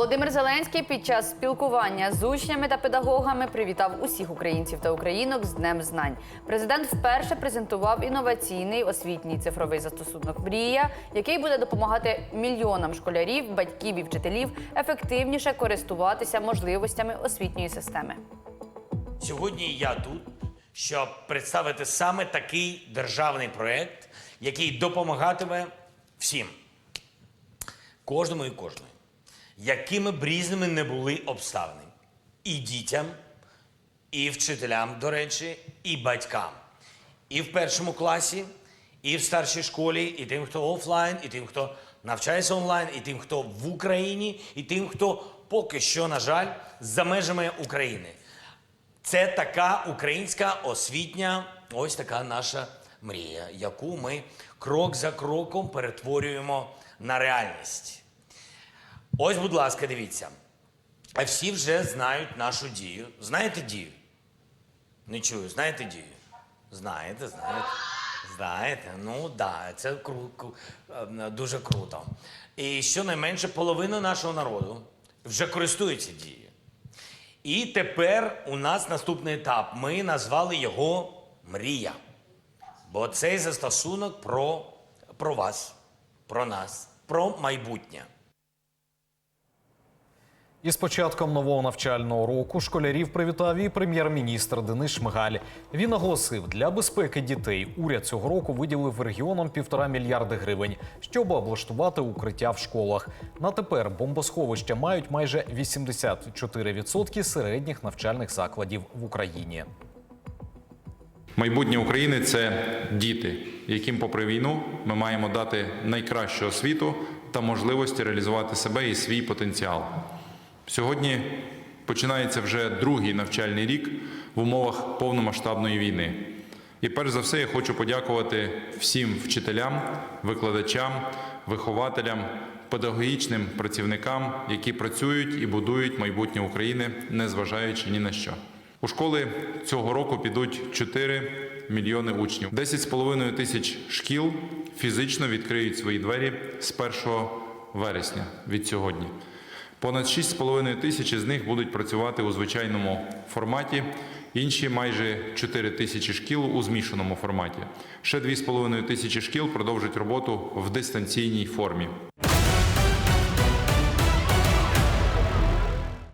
Володимир Зеленський під час спілкування з учнями та педагогами привітав усіх українців та українок з Днем знань. Президент вперше презентував інноваційний освітній цифровий застосунок Мрія, який буде допомагати мільйонам школярів, батьків і вчителів ефективніше користуватися можливостями освітньої системи. Сьогодні я тут, щоб представити саме такий державний проект, який допомагатиме всім, кожному і кожної, якими б різними не були обставини, і дітям, і вчителям, до речі, і батькам, і в першому класі, і в старшій школі, і тим, хто офлайн, і тим, хто навчається онлайн, і тим, хто в Україні, і тим, хто поки що, на жаль, за межами України. Це така українська освітня, ось така наша мрія, яку ми крок за кроком перетворюємо на реальність. Ось, будь ласка, дивіться. А всі вже знають нашу дію. Знаєте дію? Не чую, знаєте дію? Знаєте, знаєте. Знаєте, ну так, да, це кру- кру- е, дуже круто. І щонайменше половина нашого народу вже користується дією. І тепер у нас наступний етап. Ми назвали його Мрія. Бо цей застосунок про, про вас, про нас, про майбутнє. Із початком нового навчального року школярів привітав і прем'єр-міністр Денис Шмигаль. Він наголосив, для безпеки дітей уряд цього року виділив регіонам півтора мільярди гривень, щоб облаштувати укриття в школах. На тепер бомбосховища мають майже 84% середніх навчальних закладів в Україні. Майбутнє України це діти, яким, попри війну, ми маємо дати найкращу освіту та можливості реалізувати себе і свій потенціал. Сьогодні починається вже другий навчальний рік в умовах повномасштабної війни. І перш за все я хочу подякувати всім вчителям, викладачам, вихователям, педагогічним працівникам, які працюють і будують майбутнє України, незважаючи ні на що. У школи цього року підуть 4 мільйони учнів. 10,5 тисяч шкіл фізично відкриють свої двері з 1 вересня від сьогодні. Понад 6,5 тисячі з них будуть працювати у звичайному форматі, інші майже 4 тисячі шкіл у змішаному форматі. Ще 2,5 тисячі шкіл продовжать роботу в дистанційній формі.